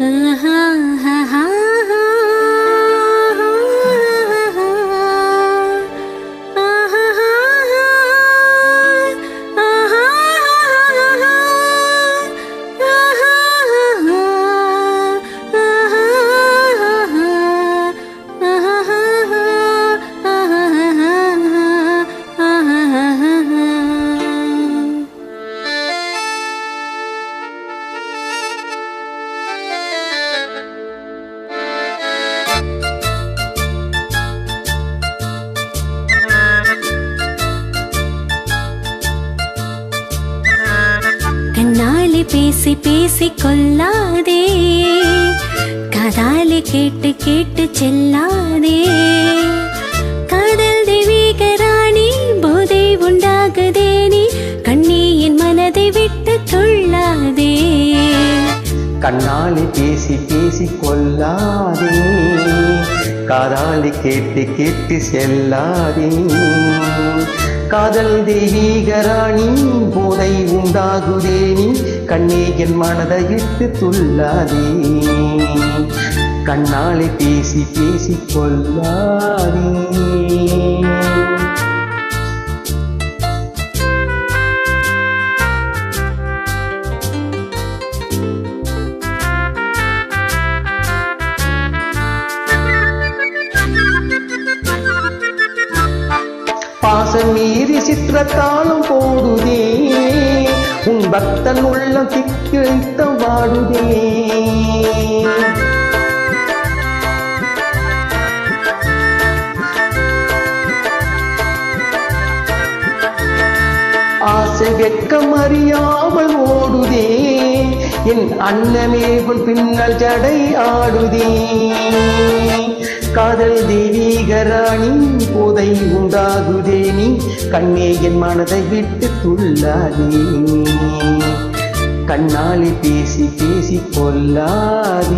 Uh-huh. கண்ணாலி பேசி பேசி கொல்லாதே கதாலி கேட்டு கேட்டு செல்லாதே. காதல் தெய்வீக ராணி போதை உண்டாகுதே நீ. கண்ணியின் மனதை விட்டு துள்ளாதே. கண்ணாலி பேசி பேசி கொல்லாதே காதாலி கேட்டு கேட்டு செல்லாதே. காதல் தெய்வீக ராணி போதை உண்டாகுதே நீ. கண்ணே என் மனதை விட்டு துள்ளாதே. கண்ணாலே பேசி பேசி கொள்ளாதே. பாசம் மீறி சித்திரத்தாலும் போடுதே உன் பக்தன் உள்ளம் திக்கிழித்த வாடுதே. வெட்கம் அறியாமல் ஓடுதே. என் அன்னமே உன் பின்னல் ஜடை ஆடுதே. காதல் தெய்வீக போதை உண்டாகுதே. நீ கண்ணே என் மனதை விட்டு துள்ளாதே கண்ணாலே பேசி பேசி கொல்லாதே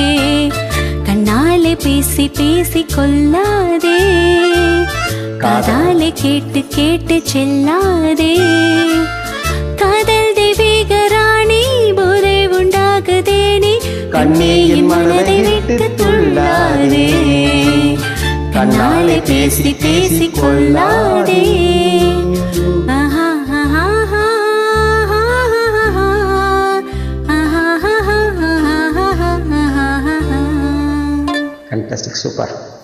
பேசி பேசி கொல்லாதே காதாலே கேட்டு கேட்டு செல்லாதே. காதல் தெய்வீக ராணி போதை உண்டாகுதே நீ. கண்ணே மனதை விட்டு துள்ளாதே. கண்ணாலே பேசி பேசி கொல்லாதே fantastic super.